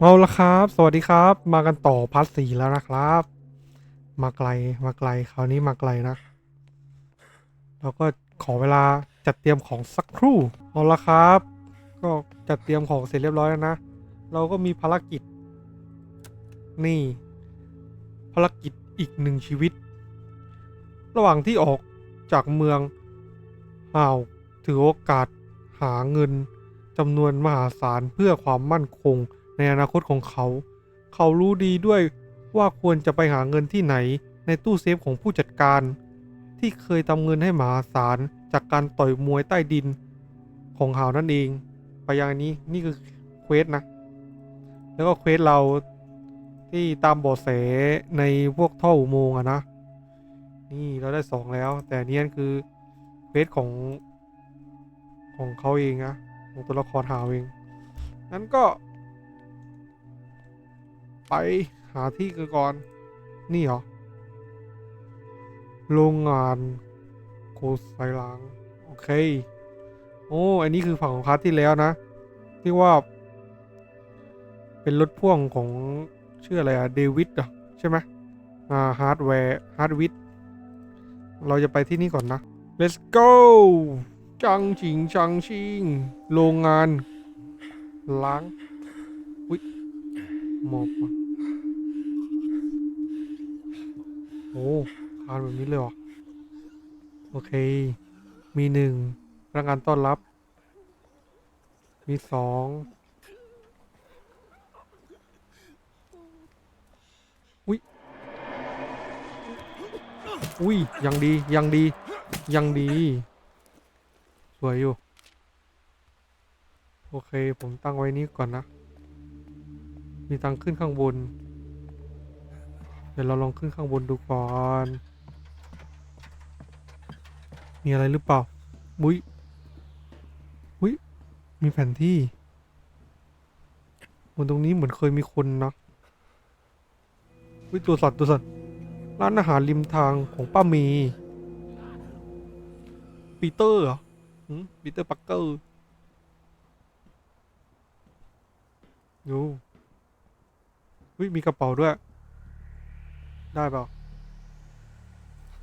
เอาละครับ สวัสดีครับ มากันต่อพาร์ทสี่แล้วนะครับ มาไกล มาไกล คราวนี้มาไกลนะแล้วก็ขอเวลาจัดเตรียมของสักครู่ เอาละครับ ก็จัดเตรียมของเสร็จเรียบร้อยแล้วนะ เราก็มีภารกิจ นี่ ภารกิจอีกหนึ่งชีวิต ระหว่างที่ออกจากเมืองห่าวถือโอกาสหาเงินจำนวนมหาศาลเพื่อความมั่นคง ในอนาคตของเขา เขารู้ดีด้วยว่าควรจะไปหาเงินที่ไหนในตู้เซฟของผู้จัดการ ที่เคยทำเงินให้มหาศาลจากการต่อยมวยใต้ดิน ของเขานั่นเอง ไปยังนี้นี่คือเควสนะ แล้วก็เควสเราที่ตามเบาะแสในพวกท่ออุโมงค์อะนะ นี่เราได้สองแล้ว แต่อันนี่คือเควสของของเขาเองนะของตัวละครหาวเองงั้นก็ ไปหาที่กันก่อน นี่เหรอ โรงงานโคไซลัง โอเค โอ้ อันนี้คือฝั่งของพาร์ทที่แล้วนะ ที่ว่า เป็นรถพ่วงของชื่ออะไรอะเดวิดอะใช่ไหมอ่าฮาร์ดแวร์ฮาร์ดวิดเราจะไปที่นี่ก่อนนะ let's go จังชิงจังชิง โรงงาน ล้าง หมอบว่ะโอ้คานแบบนี้เลยเหรอ โอเค มีหนึ่งพนักงานต้อนรับ มีสองอุ้ย อุ้ย ยังดี ยังดี ยังดี สวยอยู่ โอเค ผมตั้งไว้นี้ก่อนนะ มีตังขึ้นข้างบน เดี๋ยวเราลองขึ้นข้างบนดูก่อน มีอะไรหรือเปล่ามุ้ยมุ้ยมีแผนที่บนตรงนี้เหมือนเคยมีคนนะวิตัวสัตว์ตัวสัตว์ร้านอาหารริมทางของป้ามี ปีเตอร์เหรอหปีเตอร์ปักเกอร์ดู วิมีกระเป๋าด้วย ได้เปล่า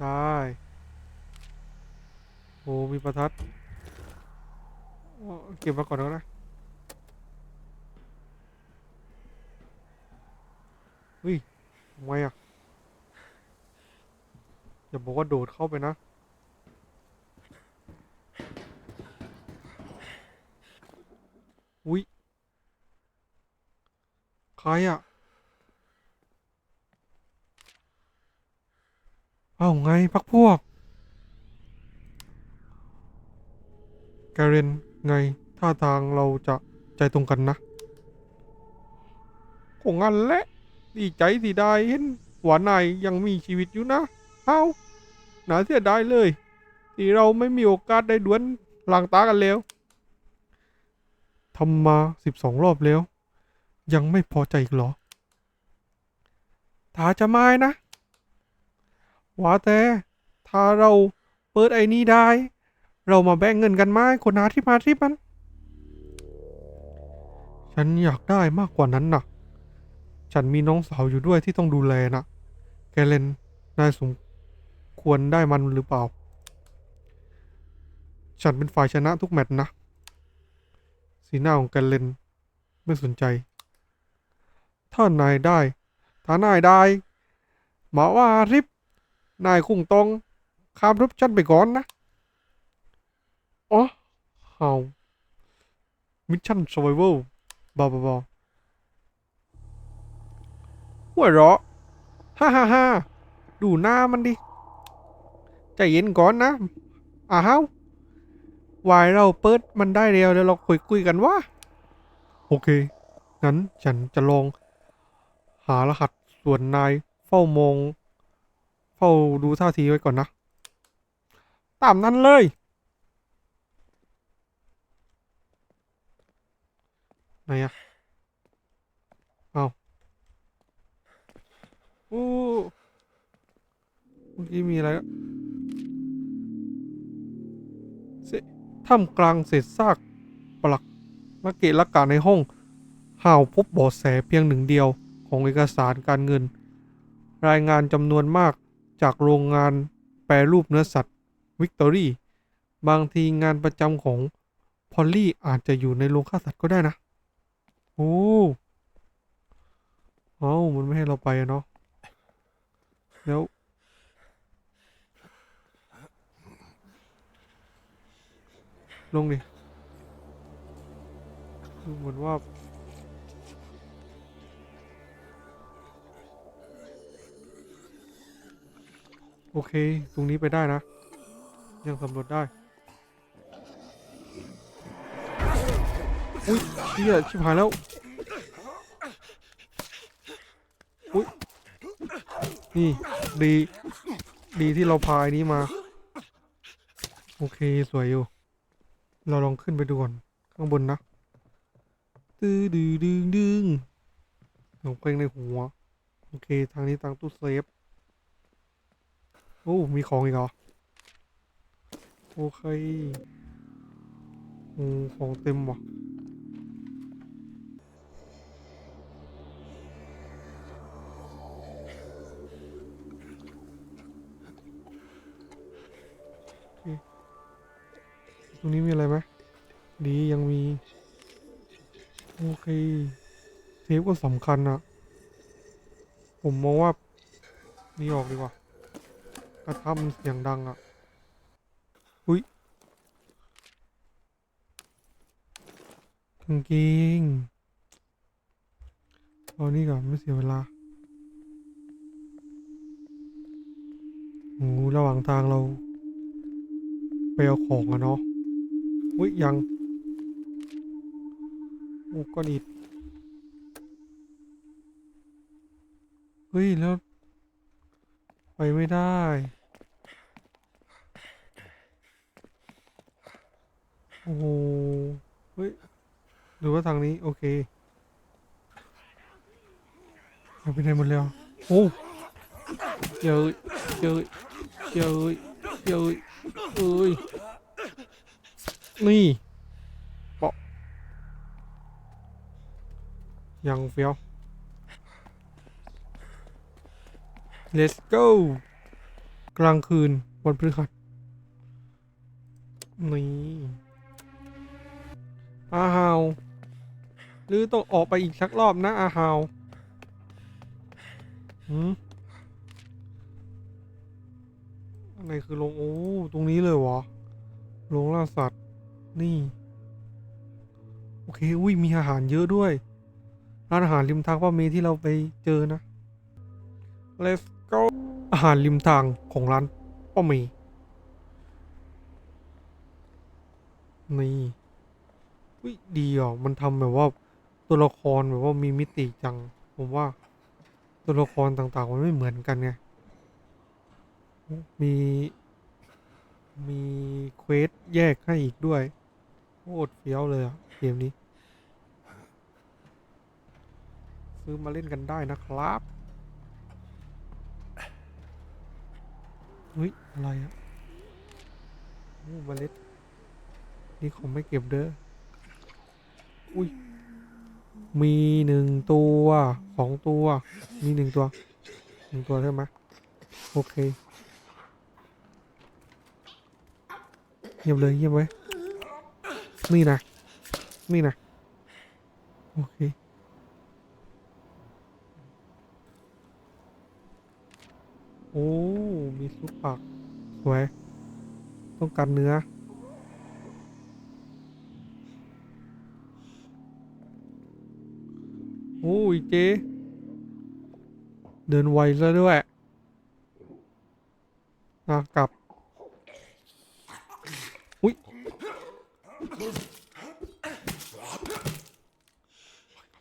ได้โอ้มีประทัด เก็บมาก่อนแล้วนะเฮ้ยทำไมอะ อย่าบอกว่าโดดเข้าไปนะอุ้ยใครอะ เอ้าไงพักพวก แกเรนไงท่าทางเราจะใจตรงกันนะคงงั้นแหละ ดีใจที่ได้เห็นหวานนายยังมีชีวิตอยู่นะเอ้าน่าเสียดายเลย ที่เราไม่มีโอกาสได้ดวลหลังตากันแล้วทำมาสิบสองรอบแล้ว ยังไม่พอใจอีกเหรอถ้าจะไม่นะ ว่าแต่ถ้าเราเปิดไอ้นี้ได้ เรามาแบ่งเงินกันไหมคนหาที่มาที่มัน ฉันอยากได้มากกว่านั้นนะฉันมีน้องสาวอยู่ด้วยที่ต้องดูแลนะแกเลนนายสมควรได้มันหรือเปล่า ฉันเป็นฝ่ายชนะทุกแมตช์นะ สีหน้าของแกเลนไม่สนใจ ถ้านายได้ ถ้านายได้ มาว่าริบ นายคงตองข้ามรบฉันไปก่อนนะ อ๋อเฮามิชชั่นสไวเวลบาบาบาหัวเราะฮ่าฮ่าฮ่าดูหน้ามันดิ ใจเย็นก่อนนะ อ้าววายเราเปิดมันได้เร็วเดี๋ยวเราคุยคุยกันว่า โอเค งั้นฉันจะลอง หารหัสส่วนนายเฝ้ามอง เฝ้าดูท่าทีไว้ก่อนนะ ตามนั้นเลย ไหนอะเอาโอ้เมื่อกี้มีอะไรอะเสท่ามกลางเศษซากปลักละเกะละกาในห้องห่าวพบเบาะแสเพียงหนึ่งเดียวของเอกสารการเงิน รายงานจำนวนมาก จากโรงงานแปรรูปเนื้อสัตว์วิกตอรี่บางทีงานประจำของพอลลี่อาจจะอยู่ในโรงฆ่าสัตว์ก็ได้นะ โอ้เอ้ามันไม่ให้เราไปอะเนาะแล้วลงดิดูเหมือนว่า โอเค ตรงนี้ไปได้นะ ยังสำรวจได้ อุ้ยเชี่ยชิบหายแล้ว อุ้ย นี่ ดี ดีที่เราพาไอ้นี้มา โอเค สวยอยู่ เราลองขึ้นไปดูก่อน ข้างบนนะ ตื้อดื้อดึงดึงหงเพลงในหัว โอเค ทางนี้ทางตู้เซฟ โอ้มีของอีกเหรอ โอเคโอ้ของเต็มว่ะโอเคตรงนี้มีอะไรไหมดียังมี โอเค เซฟก็สำคัญนะผมมองว่า นี่ออกดีกว่า กระทะมันเสียงดังอะ อุ้ยกางเกงเอานี่ก่อนไม่เสียเวลาโอ้ระหว่างทางเรา ไปเอาของอะเนาะอุ้ยยังโอ้ก้อนอิฐเฮ้ยแล้ว ไปไม่ได้ โอ้โห เฮ้ย หรือว่าทางนี้ โอเคหาไปไหนหมดแล้วโอ้เจอเจอเจอเจอเอ้ย นี่เปาะยังเฟี้ยว let's go กลางคืนวันพฤหัสนี่อาฮาวหรือต้องออกไปอีกสักรอบนะอาฮาวหืมอะไรคือโรงโอ้ ตรงนี้เลยวะโรงล่าสัตว์ นี่ โอเค อุ้ย มีอาหารเยอะด้วย ร้านอาหารริมทางป้าเมที่เราไปเจอนะ let's อาหารริมทางของร้านป้าเมย์นี่อุ้ยดีอะมันทำแบบว่าตัวละครแบบว่ามีมิติจัง ผมว่า ตัวละครต่างๆ มันไม่เหมือนกันไง มี มีเควสแยกให้อีกด้วยโคตรเฟี้ยวเลยอะ เกมนี้ ซื้อมาเล่นกันได้นะครับ เฮ้ย อะไรอะโอ้เมล็ด นี่ของไม่เก็บเด้อ อุ้ย มีหนึ่งตัวสองตัว มีหนึ่งตัวหนึ่งตัวใช่ไหมโอเคเงียบเลยเงียบไว้นี่นะนี่นะโอเค โอ้ มีซุปผัก สวย ต้องการเนื้อ โอ้ยเจเดินไวซะด้วยอะกลับ อุ้ย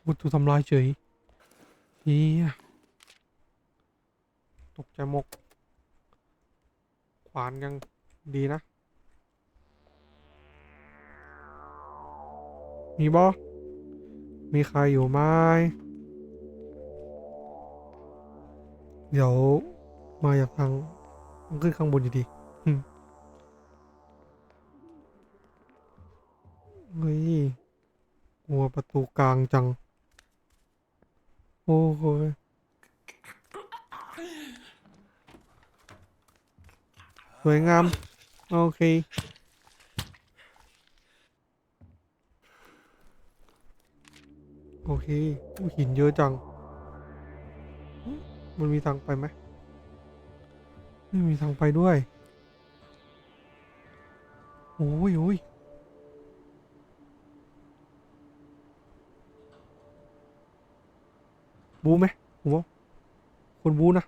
วัตถุทำลายเฉยเฮียตกใจหมก ขวานยังดีนะ มีบอมีใครอยู่ไหมเดี๋ยวมาอยากทางขึ้นข้างบนอยู่ดีเฮ้ยหัวประตูกลางจัง โอ้โห สวยงาม โอเคโอเคหินเยอะจังมมันมีทางไปไหมไม่มีทางไปด้วย โอ้ยโอ้ยบูไหมผมว่าคนบูนะ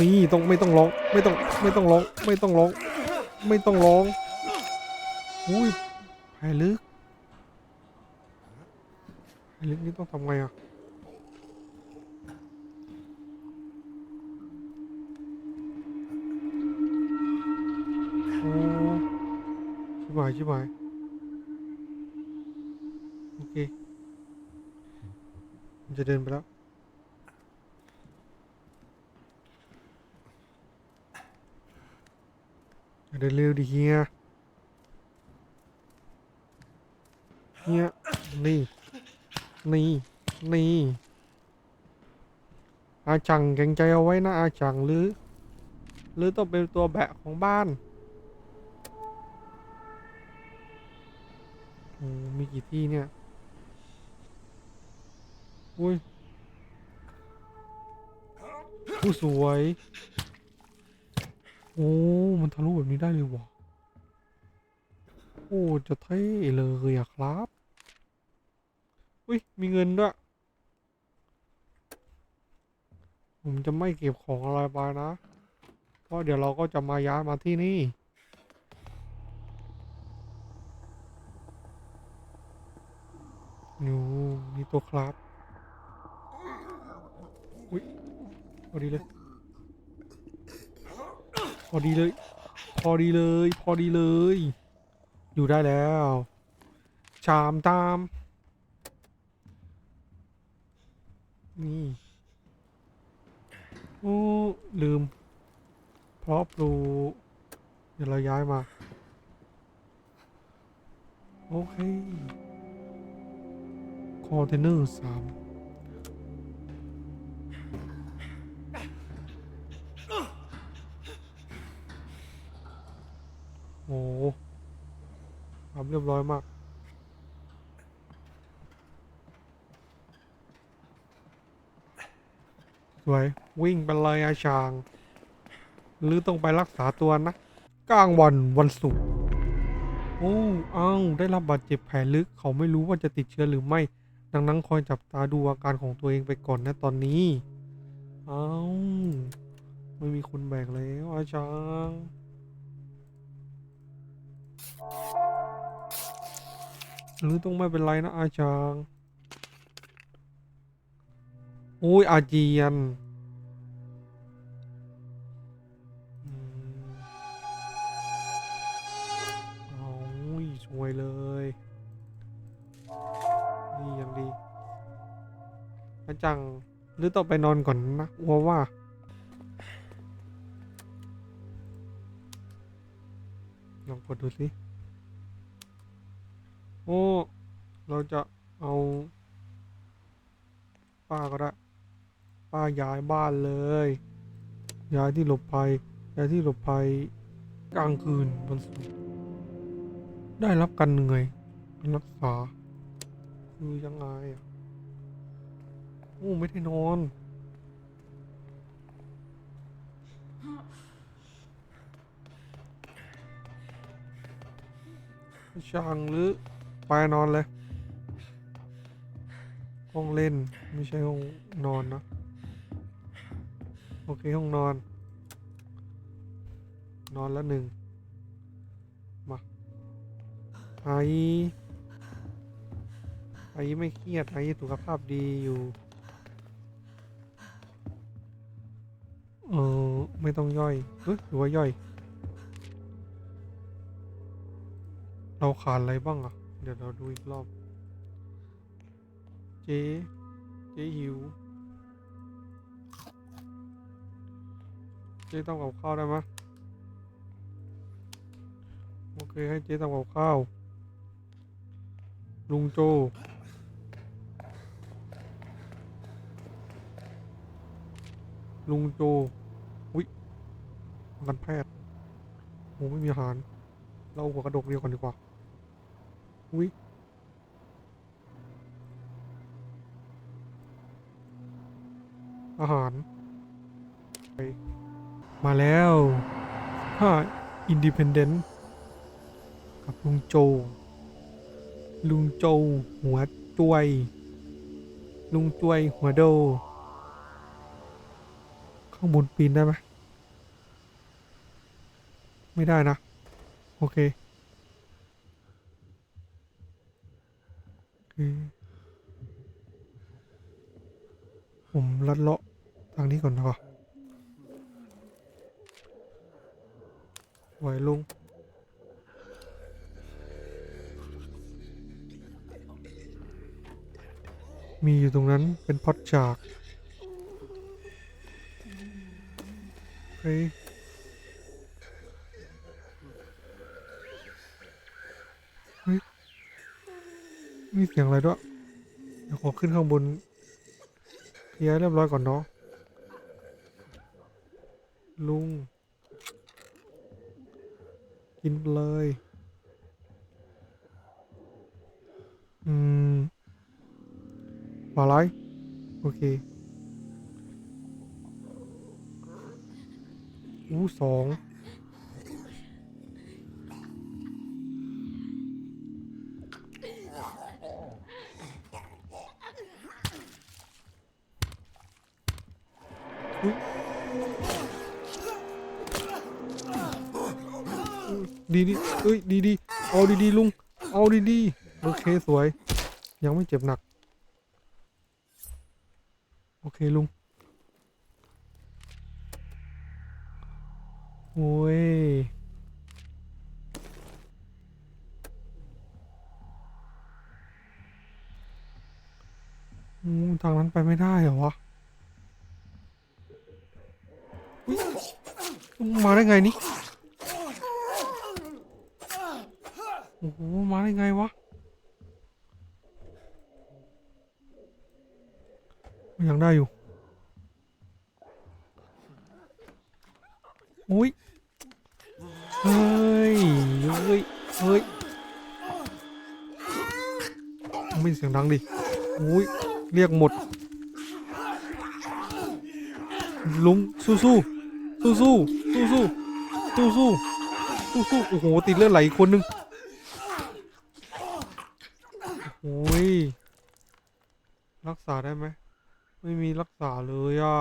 นี่ต้องไม่ต้องร้องไม่ต้องไม่ต้องร้องไม่ต้องร้องไม่ต้องร้องอุ้ยแผลลึกแผลลึกนี่ต้องทำไงอะโอ้ชิบหายชิบหายโอเคมันจะเดินไปแล้ว เดินเร็วดิเฮียเฮียนี่ นี่ นี่ อาจังแกรงใจเอาไว้นะอาจังหรือ หรือต้องเป็นตัวแบะของบ้านโอ้มีกี่ที่เนี่ย อุ้ยผู้สวย โอ้ มันทะลุแบบนี้ได้เลยวะโอ้ จะเท่เลยอะครับ อุ้ย มีเงินด้วย ผมจะไม่เก็บของอะไรไปนะ เพราะเดี๋ยวเราก็จะมาย้ายมาที่นี่นูมีตัวครับ อุ้ยพอดีเลย พอดีเลย พอดีเลย พอดีเลย อยู่ได้แล้ว ชามตาม นี่ โอ้ ลืมเพราะปลูเดี๋ยวเราย้ายมา โอเค คอนเทนเนอร์สาม โอ้ทำเรียบร้อยมาก สวย วิ่งไปเลยอาชาง หรือต้องไปรักษาตัวนะ กลางวันวันศุกร์ โอ้อ้าได้รับบาดเจ็บแผลลึก เขาไม่รู้ว่าจะติดเชื้อหรือไม่ ดังนั้นคอยจับตาดูอาการของตัวเองไปก่อนนะตอนนี้ อ้าไม่มีคนแบกแล้วอาชาง หรือต้องไม่เป็นไรนะอาจารย์โอ้ยอาเจียนโอ้ยสวยเลย นี่ยังดี อาจัง หรือต้องไปนอนก่อนนะอัวว่าลองกดดูสิ โอ้ เราจะเอาป้าก็ได้ป้าย้ายบ้านเลย ย้ายที่หลบภัยย้ายที่หลบภัยกลางคืนวันศุกร์ได้รับการเหนื่อยรรักษา คือยังไงอะโอ้ไม่ได้นอน ช่างหรือ ไปนอนเลย ห้องเล่นไม่ใช่ห้องนอนนะโอเคห้องนอน นอนแล้วหนึ่งมาไอไอไม่เครียดไอสุขภาพดีอยู่เออไม่ต้องย่อยเฮ้ยหรือว่าย่อย เราขาดอะไรบ้างอะ ดี๋ยวเราดูอีกรอบ เจ๊เจ๊หิว เจ๊ต้องกับข้าวได้ไหมโอเคให้เจ๊ทำกับข้าว ลุงโจลุงโจอุ้ยกันแพทย์โหไม่มีอาหาร เราเอาหัวกระดกเดียวก่อนดีกว่า อุ้ยอาหารมาแล้วห้าอินดิเพนเดนต์กับลุงโจ ลุงโจ หัวจวย ลุงจวย หัวโด ข้างบนปีนได้ไหมไม่ได้นะ โอเคโอเค ผม ลัดเลาะทางนี้ก่อนนะครับไหวลงมีอยู่ตรงนั้นเป็นพอดจากเฮ้ยเฮ้ยมีเสียงอะไรด้วย เดี๋ยวขอขึ้นข้างบน เคลียร์เรียบร้อยก่อนเนาะลุง กินเลย อืมมาไลฟ์โอเคอู้สอง ดีดีเอ้ยดีดีเอาดีดีลุง เอาดีดีโอเคสวย ยังไม่เจ็บหนัก โอเคลุง โอ้ยทางนั้นไปไม่ได้เหรอวะมาได้ไงนี่ โอ้โห มาได้ไงวะยังได้อยู่ อุ้ย เฮ้ย เฮ้ย เฮ้ยไม่เสียงดังดิอุ้ย เรียกหมด ลุง สู้สู้สู้สู้สู้สู้สู้สู้สู้สู้โอ้โห ติดเลือดไหลอีกคนนึง โอ้ย รัก ษาได้ไหม ไม่มีรักษาเลยอะ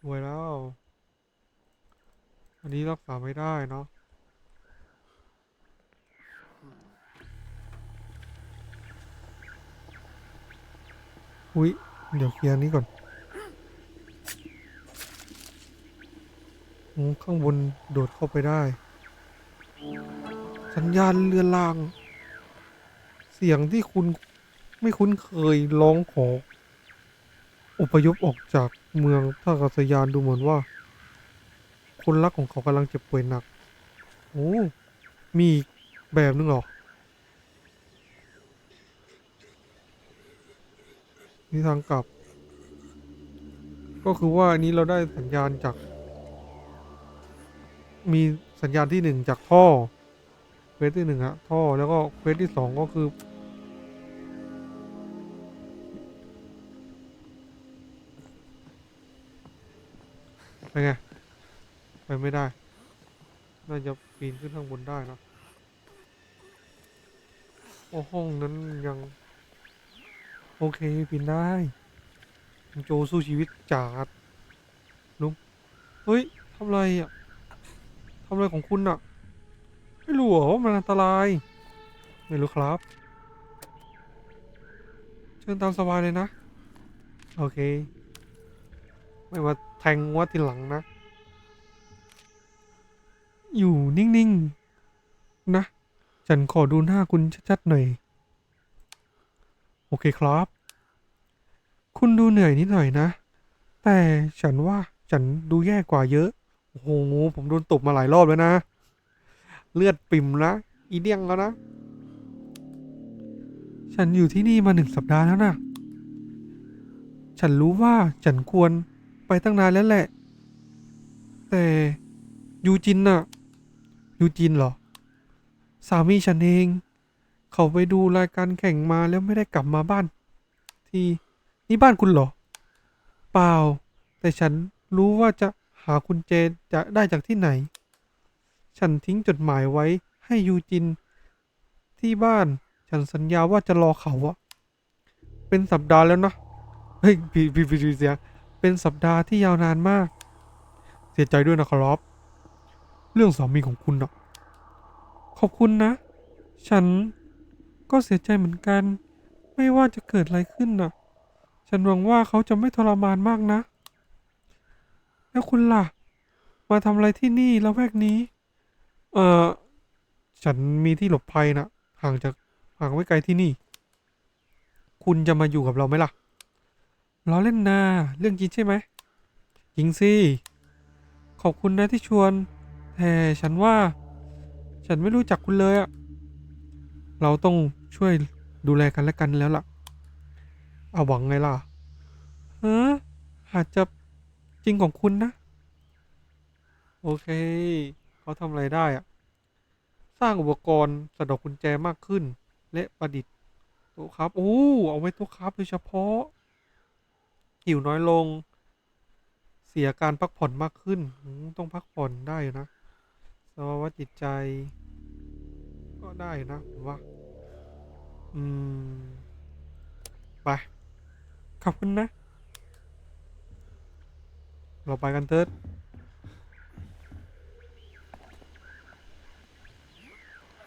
สวยแล้ว อันนี้รักษาไม่ได้เนาะอุ้ย เดี๋ยวเคลียร์นี้ก่อนอข้างบนโดดเข้าไปได้ สัญญาณเรือนราง เสียงที่คุณ ไม่คุ้นเคยร้องขออพยพออกจากเมืองท่าอากาศยานดูเหมือนว่า คนรักของเขากำลังเจ็บป่วยหนัก โอ้ มีแบบนึงหรอ นี่ทางกลับ ก็คือว่าอันนี้เราได้สัญญาณจาก มีสัญญาณที่หนึ่งจากท่อเควสที่หนึ่งอะท่อแล้วก็เควสที่สองก็คือ ไปไง ไปไม่ได้ น่าจะปีนขึ้นข้างบนได้นะ โอ้ห้องนั้นยัง โอเคปีนได้ โจสู้ชีวิตจัดลุงเฮ้ยทำอะไรอะทำอะไรของคุณอะ ไม่รู้เหรอว่ามันอันตราย ไม่รู้ครับ เชิญตามสบายเลยนะ โอเค ไม่มา แทงวัดทีหลังนะ อยู่นิ่งๆ นะ ฉันขอดูหน้าคุณชัดๆหน่อย โอเคครับ คุณดูเหนื่อยนิดหน่อยนะ แต่ฉันว่าฉันดูแย่กว่าเยอะ โอ้โห ผมโดนตบมาหลายรอบแล้วนะ เลือดปิ่มนะ อีเดียงแล้วนะ ฉันอยู่ที่นี่มาหนึ่งสัปดาห์แล้วนะ ฉันรู้ว่าฉันควร ไปตั้งนานแล้วแหละ แต่ยูจินน่ะยูจินเหรอ สามีฉันเอง เขาไปดูรายการแข่งมาแล้วไม่ได้กลับมาบ้าน ที่นี่บ้านคุณเหรอ เปล่า แต่ฉันรู้ว่าจะหาคุณเจจะได้จากที่ไหน ฉันทิ้งจดหมายไว้ให้ยูจิน ที่บ้าน ฉันสัญญาว่าจะรอเขาอะเป็นสัปดาห์แล้วนะ เฮ้ยพี่พี่พี่เสียง เป็นสัปดาห์ที่ยาวนานมาก เสียใจด้วยนะครับ เรื่องสามีของคุณอะขอบคุณนะ ฉันก็เสียใจเหมือนกัน ไม่ว่าจะเกิดอะไรขึ้นน่ะฉันหวังว่าเขาจะไม่ทรมานมากนะ แล้วคุณล่ะ มาทำอะไรที่นี่ละแวกนี้ เอ่อ ฉันมีที่หลบภัยนะห่างจากห่างไม่ไกลที่นี่ คุณจะมาอยู่กับเราไหมล่ะ ล้อเล่นนาเรื่องจริงใช่ไหมจริงสิ ขอบคุณนะที่ชวนแต่ฉันว่า ฉันไม่รู้จักคุณเลยอะเราต้องช่วยดูแลกันและกันแล้วล่ะ เอาหวังไงล่ะเอออาจจะจริงของคุณนะ โอเค เขาทำอะไรได้อะสร้างอุปกรณ์สะดอกกุญแจมากขึ้น และประดิษฐ์ต๊ะครับ โอ้ เอาไว้ต๊ะครับโดยเฉพาะ หิวน้อยลง เสียการพักผ่อนมากขึ้น ต้องพักผ่อนได้อยู่นะสภาวะจิตใจ ก็ได้นะผมว่า อืม ไป ขอบคุณนะ เราไปกันเถิด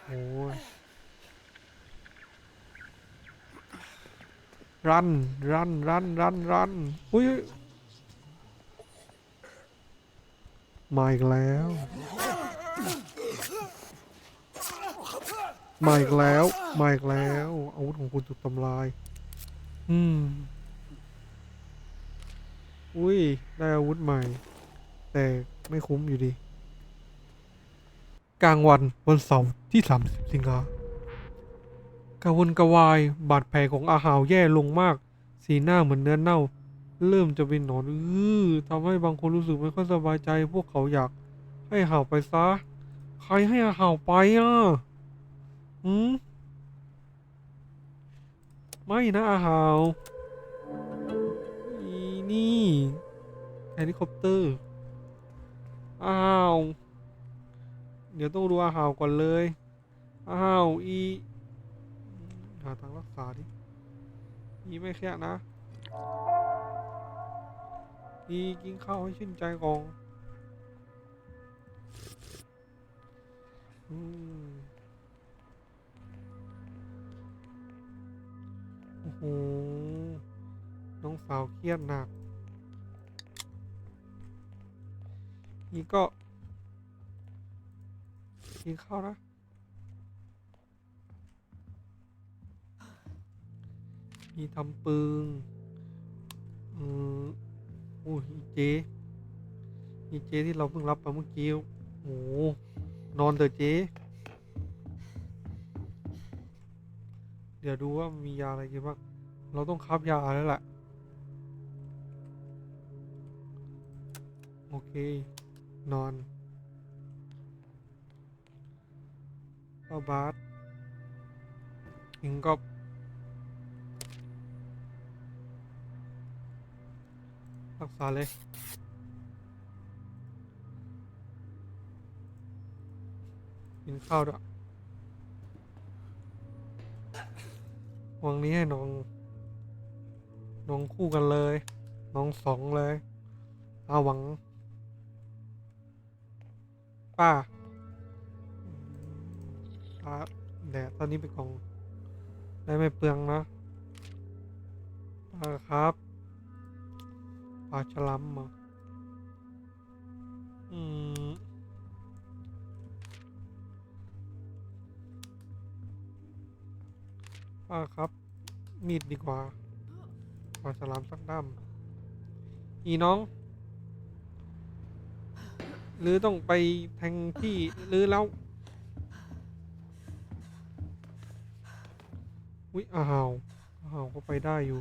โอ้ย รันรันรันรันรันอุ้ยมาอีกแล้วมาอีกแล้วมาอีกแล้วอาวุธของคุณถูกทำลาย อืม อุ้ย ได้อาวุธใหม่ แต่ไม่คุ้มอยู่ดี กลางวันวันเสาร์ที่ 30 สิงหา กระวนกระวาย บาดแผลของอาหาวแย่ลงมาก สีหน้าเหมือนเนื้อเน่า เริ่มจะเป็นหนอนอื้อทำให้บางคนรู้สึกไม่ค่อยสบายใจ พวกเขาอยาก ให้อาหาวไปซะ ใครให้อาหาวไปอะอืมไม่นะอาหาวอีนี่เฮลิคอปเตอร์ อ้าว เดี๋ยวต้องดูอาหาวก่อนเลย อ้าว อี หาทางรักษาดิอีไม่แค่นะอีกินข้าวให้ชื่นใจก่อนอืมโอ้โห น้องสาวเครียดหนักอีก็ กินข้าวนะ มีทำปึงเออโอ้ยเจอีเจที่เราเพิ่งรับมาเมื่อกี้โอ้โหนอนเถอะเจ เดี๋ยวดูว่ามียาอะไรกินบ้าง เราต้องคับยาแล้วแหละ โอเค นอนก็บาสอิงก็ รักษาเลยกินข้าวด้วยวังนี้ให้น้อง น้องคู่กันเลย น้องสองเลยเอาหวัง ป้าป้าแดดตอนนี้เป็นของ ได้ไม่เปลืองนะป้าครับาฉลามเหรออืมป้าครับ มีดดีกว่าปลาฉลามสักด้ามอีน้อง หรือต้องไปแทงที่หรือแล้วอุ้ยอาหาวอาหาวก็ไปได้อยู่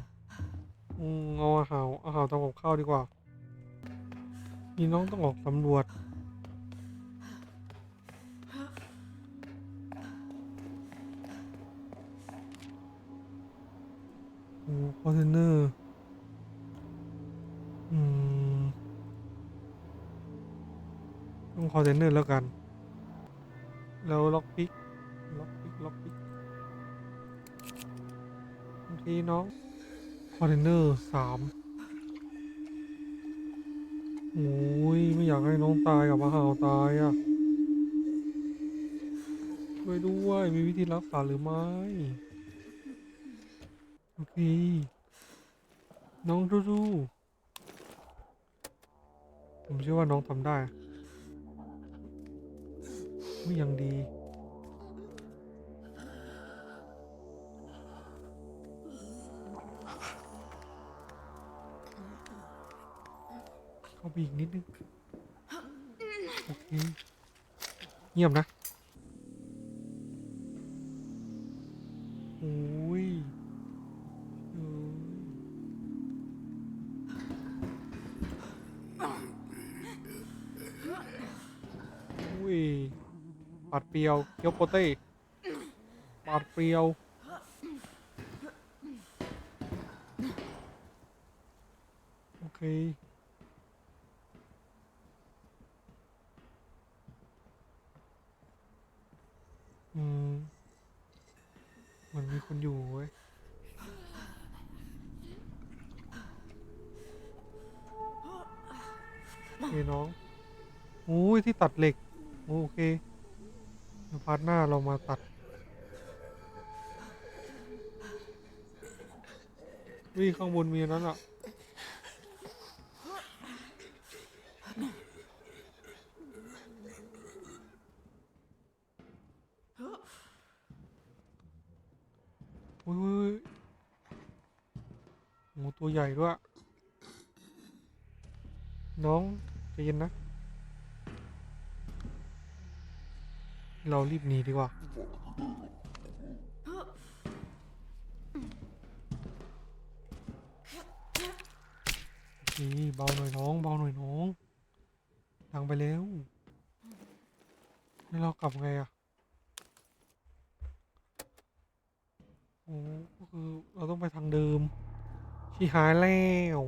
อืมเอาอาหาวอาหาวทำกับข้าวดีกว่านี่น้องต้องออกสำรวจ โอ้คอนเทนเนอร์ อืม ต้องคอนเทนเนอร์แล้วกัน แล้วล็อกปิก ล็อกปิก ล็อกปิกบางทีน้อง คอนเทนเนอร์สามโอ้ยไม่อยากให้น้องตายกับอาหาวตายอะ ช่วยด้วย มีวิธีรักษาหรือไม่ โอเค น้องดูๆผมเชื่อว่าน้องทำได้ ไม่ยังดี เข้าไปอีกนิดนึงโอเคเงียบนะโอ้ยเอออุ้ยปาดเปรียวเคี้ยวโปเต้ปาดเปรียวโอเค ตัดเหล็ก โอเคพาร์ทหน้าเรามาตัดวิ่งข้างบนมีนั้นอะอุ้ยอุ้ยหมูตัวใหญ่ด้วย น้องใจเย็นนะ เรารีบหนีดีกว่า นี่เบาหน่อยน้อง เบาหน่อยน้องดังไปแล้วนี่เรากลับไงอะโอ้ก็คือเราต้องไปทางเดิมชิหายแล้ว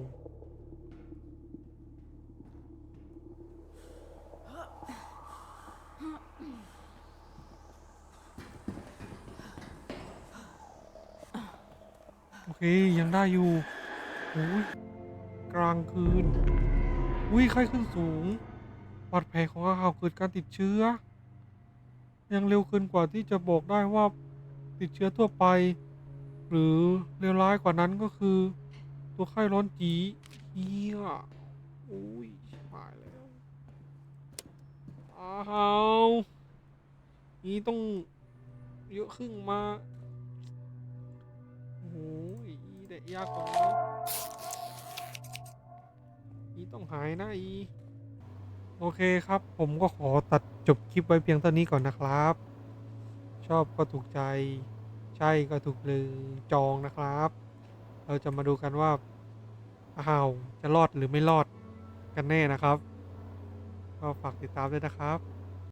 โอเค ยังได้อยู่อุ้ยกลางคืนอุ้ยไข้ขึ้นสูงบาดแผลของอาหาวเกิดการติดเชื้อ ยังเร็วเกินกว่าที่จะบอกได้ว่าติดเชื้อทั่วไป หรือเลวร้ายกว่านั้นก็คือ ตัวไข้ร้อนจีเฮียอุ้ยชิบหายแล้วอาหาวนี่ต้องเยอะขึ้นมา ยากกว่านี้อีต้องหายนะอี โอเคครับ ผมก็ขอตัดจบคลิปไว้เพียงเท่านี้ก่อนนะครับ ชอบก็ถูกใจ ใช่ก็ถูกเลยจองนะครับ เราจะมาดูกันว่าอ้าวจะรอดหรือไม่รอดกันแน่นะครับ ก็ฝากติดตามด้วยนะครับ